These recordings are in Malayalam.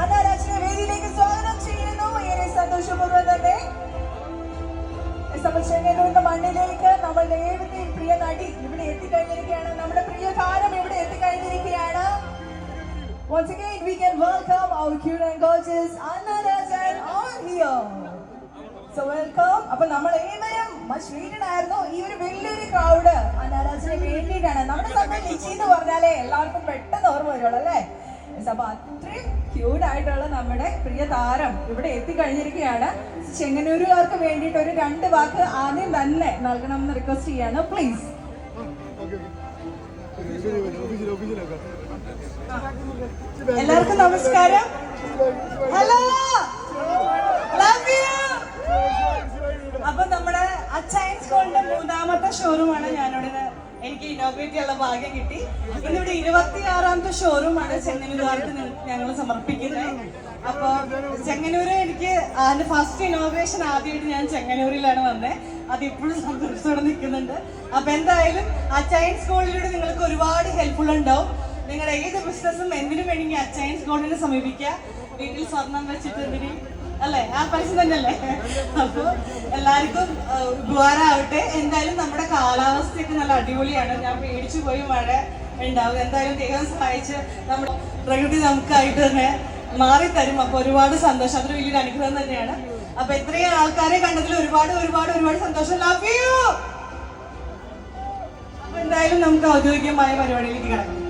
ആരാധന വേദിയിലേക്ക് സ്വാഗതം ചെയ്യുന്നു. ഏറെ സന്തോഷപൂർവം തന്നെ. ചെങ്ങന്നൂരിന്റെ മണ്ണിലേക്ക് നമ്മളുടെ ഏവരുടെയും പ്രിയ നടി ഇവിടെ എത്തിക്കഴിഞ്ഞിരിക്കുകയാണ്. നമ്മുടെ പ്രിയ താരം ഇവിടെ എത്തിക്കഴിഞ്ഞിരിക്കുകയാണ്. Once again, we can welcome our cute and gorgeous Anna Rajan on here. So welcome അപ്പൊ നമ്മൾ ഏവരും ആയിരുന്നു ഈ ഒരു വലിയൊരു ക്രൗഡ് അനാരാജന് വേണ്ടിയിട്ടാണ്. നമ്മുടെ സമയം ലിച്ചി എന്ന് പറഞ്ഞാലേ എല്ലാവർക്കും പെട്ടെന്ന് ഓർമ്മ വരുള്ളൂ അല്ലേ? Yes, അപ്പൊ അത്രയും ക്യൂട്ട് ആയിട്ടുള്ള നമ്മുടെ പ്രിയ താരം ഇവിടെ എത്തിക്കഴിഞ്ഞിരിക്കുകയാണ്. ചെങ്ങന്നൂരുകാർക്ക് വേണ്ടിയിട്ട് ഒരു രണ്ട് വാക്ക് ആദ്യം തന്നെ നൽകണമെന്ന് റിക്വസ്റ്റ് ചെയ്യാണ് പ്ലീസ് എല്ലാവർക്കും നമസ്കാരം. ഹലോ അപ്പൊ നമ്മുടെ അച്ചയൻ സ്കൂളിന്റെ മൂന്നാമത്തെ ഷോറൂമാണ് ഞാനിവിടെ എനിക്ക് ഇനോഗ്രേറ്റ് ചെയ്യാനുള്ള ഭാഗ്യം കിട്ടി. ഇന്നിവിടെ ഇരുപത്തിയാറാമത്തെ ഷോറൂമാണ് ചെങ്ങന്നൂരുകാർക്ക് ഞങ്ങൾ സമർപ്പിക്കുന്നത്. അപ്പൊ ചെങ്ങന്നൂര് എനിക്ക് അതിന്റെ ഫസ്റ്റ് ഇനോഗ്രേഷൻ ആദ്യമായിട്ട് ഞാൻ ചെങ്ങന്നൂരിലാണ് വന്നത് അത് ഇപ്പോഴും സന്തോഷത്തോടെ നിൽക്കുന്നുണ്ട്. അപ്പൊ എന്തായാലും ആ ചൈൻസ് സ്കൂളിലൂടെ നിങ്ങൾക്ക് ഒരുപാട് ഹെൽപ്ഫുൾ ഉണ്ടാവും. നിങ്ങളുടെ ഏത് ബിസിനസ്സും എന്തിനും വേണമെങ്കിൽ ചൈൻസ് സ്കൂളിനെ സമീപിക്കുക. വീട്ടിൽ സ്വർണം വെച്ചിട്ട് എന്തിനും അല്ലേ? ആ പരസ്യം തന്നെയല്ലേ? അപ്പൊ എല്ലാവർക്കും ഉപകാരമാവട്ടെ. എന്തായാലും നമ്മുടെ കാലാവസ്ഥയൊക്കെ നല്ല അടിപൊളിയാണ്. ഞാൻ പേടിച്ചു പോയി മഴ ഉണ്ടാവും. എന്തായാലും ദൈവം സഹായിച്ച് നമ്മൾ പ്രകൃതി നമുക്കായിട്ട് തന്നെ മാറി തരും അപ്പൊ ഒരുപാട് സന്തോഷം. അതൊരു വലിയൊരു അനുഗ്രഹം തന്നെയാണ്. അപ്പൊ ഇത്രയും ആൾക്കാരെ കണ്ടതിൽ ഒരുപാട് ഒരുപാട് ഒരുപാട് സന്തോഷം. ലവ് അപ്പൊ എന്തായാലും നമുക്ക് ഔദ്യോഗികമായ പരിപാടിയിലേക്ക് കിടക്കാം.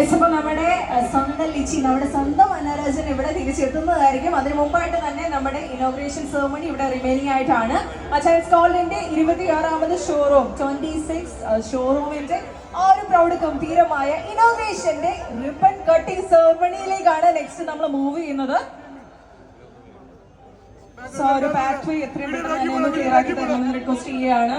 എസ് നമ്മുടെ സ്വന്തം ലിച്ചി നമ്മുടെ സ്വന്തം അനരാജൻ ഇവിടെ തിരിച്ചെത്തുന്നതായിരിക്കും. അതിന് മുമ്പായിട്ട് തന്നെ നമ്മുടെ ഇനോഗ്രേഷൻ സെർമണി ഇവിടെ റിമൈനിങ് ആയിട്ടാണ്. അച്ഛൻ സ്റ്റോളിന്റെ ഇരുപത്തിയാറാമത് ഷോറൂം ട്വന്റി സിക്സ് ഷോറൂമിന്റെ ആ ഒരു പ്രൗഢ ഗംഭീരമായ ഇനോഗ്രേഷന്റെ റിബൺ കട്ടിംഗ് സെർമണിയിലേക്കാണ് നെക്സ്റ്റ് നമ്മൾ മൂവ് ചെയ്യുന്നത്. സോ ഒരു ഫാക്ടറി എത്രയും പെട്ടെന്ന് ക്ലിയർ ആക്കി റിക്വസ്റ്റ് ചെയ്യുകയാണ്.